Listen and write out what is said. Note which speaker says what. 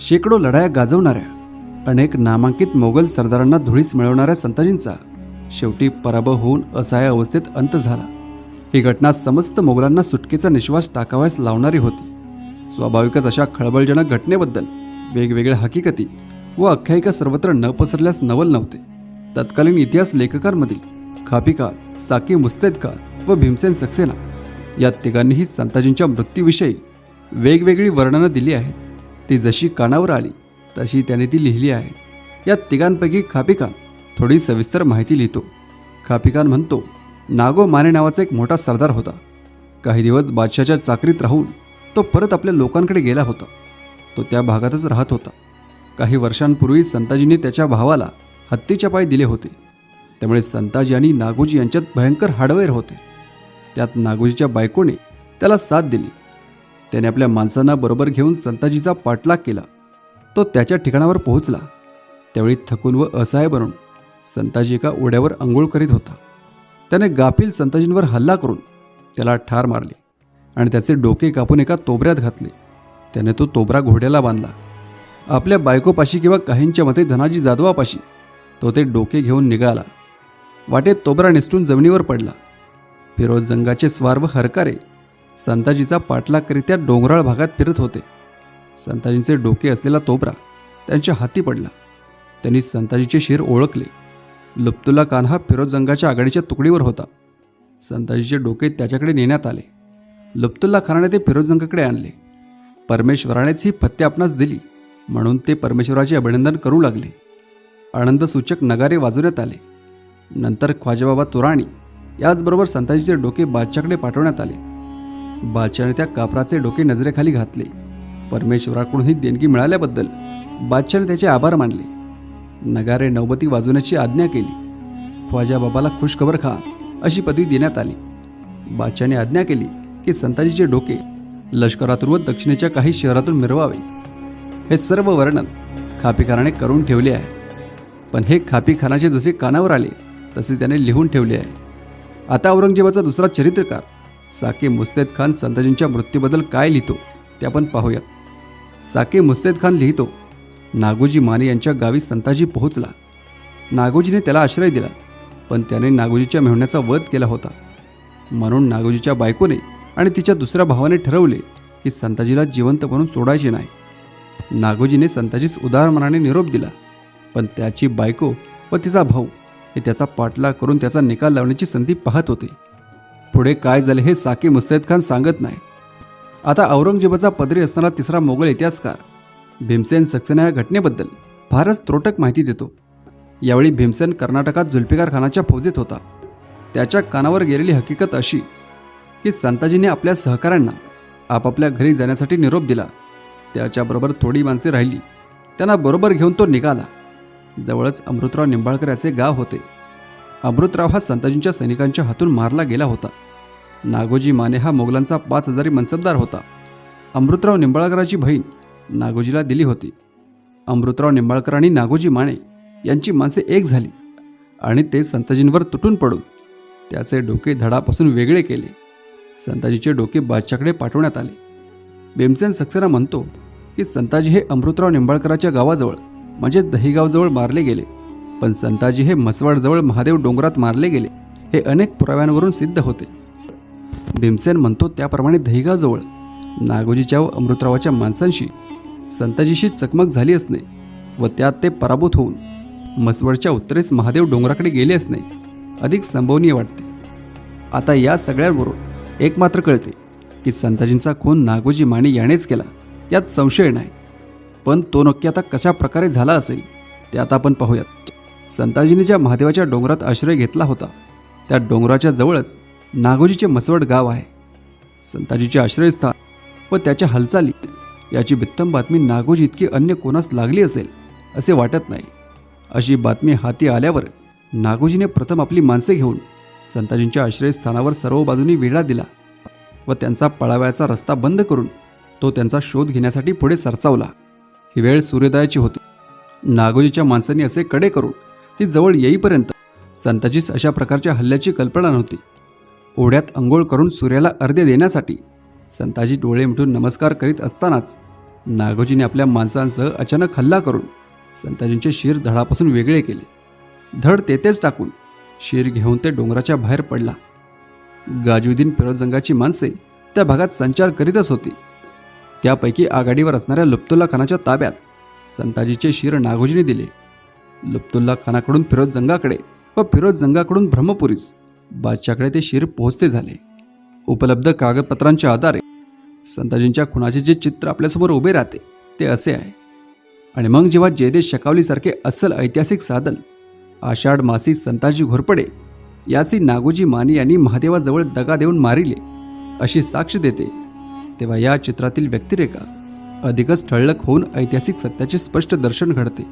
Speaker 1: शेकडो लढाया गाजवणाऱ्या अनेक नामांकित मोगल सरदारांना धुळीस मिळवणाऱ्या संताजींचा शेवटी पराभव होऊन असहाय अवस्थेत अंत झाला. ही घटना समस्त मोगलांना सुटकेचा निश्वास टाकावयास लावणारी होती. स्वाभाविकच अशा खळबळजनक घटनेबद्दल वेगवेगळ्या हकीकती व आख्यायिका सर्वत्र न पसरल्यास नवल नव्हते. तत्कालीन इतिहास लेखकांमधील खापिकार साकी मुस्तेदकार व भीमसेन सक्सेना या तिघांनीही संताजींच्या मृत्यूविषयी वेगवेगळी वर्णनं दिली आहेत. ती जशी कानावर आली तशी त्याने ती लिहिली आहे. या तिघांपैकी खापिकान थोडी सविस्तर माहिती लिहितो. खापिकान म्हणतो नागो माने नावाचा एक मोठा सरदार होता. काही दिवस बादशाच्या चाकरीत राहून तो परत आपल्या लोकांकडे गेला होता. तो त्या भागातच राहत होता. काही वर्षांपूर्वी संताजींनी त्याच्या भावाला हत्तीच्या पाय दिले होते. त्यामुळे संताजी आणि नागोजी यांच्यात भयंकर हाडवेर होते. त्यात नागोजीच्या बायकोने त्याला साथ दिली. त्याने आपल्या माणसांना बरोबर घेऊन संताजीचा पाठलाग केला. तो त्याच्या ठिकाणावर पोहोचला. त्यावेळी थकून व असहाय बनून संताजी एका ओढ्यावर आंघोळ करीत होता. त्याने गाफील संताजींवर हल्ला करून त्याला ठार मारले आणि त्याचे डोके कापून एका तोबऱ्यात घातले. त्याने तो तोबरा घोड्याला बांधला. आपल्या बायकोपाशी किंवा काहींच्या मते धनाजी जाधवापाशी तो ते डोके घेऊन निघाला. वाटेत तोबरा निसटून जमिनीवर पडला. फिरोज जंगाचे स्वार व हरकारे संताजीचा पाठलाग करीत त्या डोंगराळ भागात फिरत होते. संताजींचे डोके असलेला तोबरा त्यांच्या हाती पडला. त्यांनी संताजीचे शिर ओळखले. लुप्तुल्ला खान हा फिरोजजंगाच्या आघाडीच्या तुकडीवर होता. संताजीचे डोके त्याच्याकडे नेण्यात आले. लुप्तुल्ला खानाने ते फिरोजंगाकडे आणले. परमेश्वरानेच ही फत्ते आपणास दिली म्हणून ते परमेश्वराचे अभिनंदन करू लागले. आनंदसूचक नगारे वाजवण्यात आले. नंतर ख्वाजाबाबा तुराणी याचबरोबर संताजीचे डोके बादशाकडे पाठवण्यात आले. बादशाने त्या कापराचे डोके नजरेखाली घातले. परमेश्वराकडून ही देणगी मिळाल्याबद्दल बादशाने त्याचे आभार मानले. नगारे नवबती वाजवण्याची आज्ञा केली. ख्वाजाबाबाला खुशखबर खा अशी पदवी देण्यात आली. बादशाने आज्ञा केली की संताजीचे डोके लष्करातून व दक्षिणेच्या काही शहरातून मिरवावे. हे सर्व वर्णन खापीखानाने करून ठेवले आहे. पण हे खापीखानाचे जसे कानावर आले तसे त्याने लिहून ठेवले आहे. आता औरंगजेबाचा दुसरा चरित्रकार साके मुस्तैद खान संताजींच्या मृत्यूबद्दल काय लिहितो ते आपण पाहूयात. साके मुस्तैद खान लिहितो नागोजी माने यांच्या गावी संताजी पोहोचला. नागोजीने त्याला आश्रय दिला पण त्याने नागोजीच्या मेहुण्याचा वध केला होता. म्हणून नागोजीच्या बायकोने आणि तिच्या दुसऱ्या भावाने ठरवले की संताजीला जिवंत म्हणून सोडायचे नाही. नागोजीने संताजीस उदार मनाने निरोप दिला पण त्याची बायको व तिचा भाऊ हे त्याचा पाठलाग करून त्याचा निकाल लावण्याची संधी पाहत होते. पुढे काय झाले हे साकीब मुस्तैद खान सांगत नाही. आता औरंगजेबाचा पदरी असणारा तिसरा मोगल इतिहासकार भीमसेन सक्सेना या घटनेबद्दल फारच त्रोटक माहिती देतो. यावेळी भीमसेन कर्नाटकात जुल्फिकार खानाच्या फौजेत होता. त्याच्या कानावर गेलेली हकीकत अशी की संताजीने आपल्या सहकाऱ्यांना आपापल्या घरी जाण्यासाठी निरोप दिला. त्याच्याबरोबर थोडी माणसे राहिली. त्यांना बरोबर घेऊन तो निघाला. जवळच अमृतराव निंबाळकर याचे गाव होते. अमृतराव हा संताजींच्या सैनिकांच्या हातून मारला गेला होता. नागोजी माने हा मोगलांचा पाच हजारी मनसबदार होता. अमृतराव निंबाळकराची बहीण नागोजीला दिली होती. अमृतराव निंबाळकर आणि नागोजी माने यांची माणसे एक झाली आणि ते संताजींवर तुटून पडून त्याचे डोके धडापासून वेगळे केले. संताजीचे डोके बादशाकडे पाठवण्यात आले. भीमसेन सक्सेना म्हणतो की संताजी हे अमृतराव निंबाळकराच्या गावाजवळ म्हणजे दहिगावजवळ मारले गेले. पण संताजी हे म्हसवाडजवळ महादेव डोंगरात मारले गेले. हे अनेक पुराव्यांवरून सिद्ध होते. भीमसेन म्हणतो त्याप्रमाणे दहिगावजवळ नागोजीच्या व अमृतरावाच्या माणसांशी संताजीशी चकमक झाली असणे व त्यात ते पराभूत होऊन मसवडच्या उत्तरेस महादेव डोंगराकडे गेले असणे अधिक संभवनीय वाटते. आता या सगळ्यांवरून एक मात्र कळते की संताजींचा खून नागोजी माने यानेच केला यात संशय नाही. पण तो नक्की आता कशा प्रकारे झाला असेल ते आता आपण पाहूयात. संताजीने ज्या महादेवाच्या डोंगरात आश्रय घेतला होता. त्या डोंगराच्या जवळच नागोजीचे मसवड गाव आहे. संताजीचे आश्रयस्थान व त्याच्या हालचाली याची बित्तम बातमी नागोजी इतकी अन्य कोणास लागली असेल असे वाटत नाही. अशी बातमी हाती आल्यावर नागोजीने प्रथम आपली माणसे घेऊन संताजींच्या आश्रयस्थानावर सर्व बाजूनी वेढा दिला व त्यांचा पळावयाचा रस्ता बंद करून तो त्यांचा शोध घेण्यासाठी पुढे सरचावला ही वेळ सूर्योदयाची होती. नागोजीच्या माणसांनी असे कडे करून ती जवळ येईपर्यंत संताजीस अशा प्रकारच्या हल्ल्याची कल्पना नव्हती. ओढ्यात अंघोळ करून सूर्याला अर्धे देण्यासाठी संताजी डोळे मिठून नमस्कार करीत असतानाच नागोजीने आपल्या माणसांसह अचानक हल्ला करून संताजींचे शिर धडापासून वेगळे केले. धड तेथेच टाकून शिर घेऊन ते डोंगराच्या बाहेर पडला. गाजुद्दीन फिरोजंगाची माणसे त्या भागात संचार करीतच होती. त्यापैकी आघाडीवर असणाऱ्या लुप्तुल्ला खानाच्या ताब्यात संताजीचे शिर नागोजीने दिले. लुप्तुल्ला खानाकडून फिरोज जंगाकडे व फिरोज जंगाकडून ब्रह्मपुरीस. बादशाकडे ते शिर पोहोचते झाले. उपलब्ध कागदपत्रांच्या आधारे संताजींच्या खुनाचे जे चित्र आपल्यासमोर उभे राहते ते असे आहे. आणि मग जेव्हा जयदेश शकावलीसारखे अस्सल ऐतिहासिक साधन आषाढ मासी संताजी घोरपडे यासी नागोजी माने यांनी महादेवाजवळ दगा देऊन मारिले अशी साक्ष देते तेव्हा या चित्रातील व्यक्तिरेखा अधिकच ठळक होऊन ऐतिहासिक सत्याचे स्पष्ट दर्शन घडते.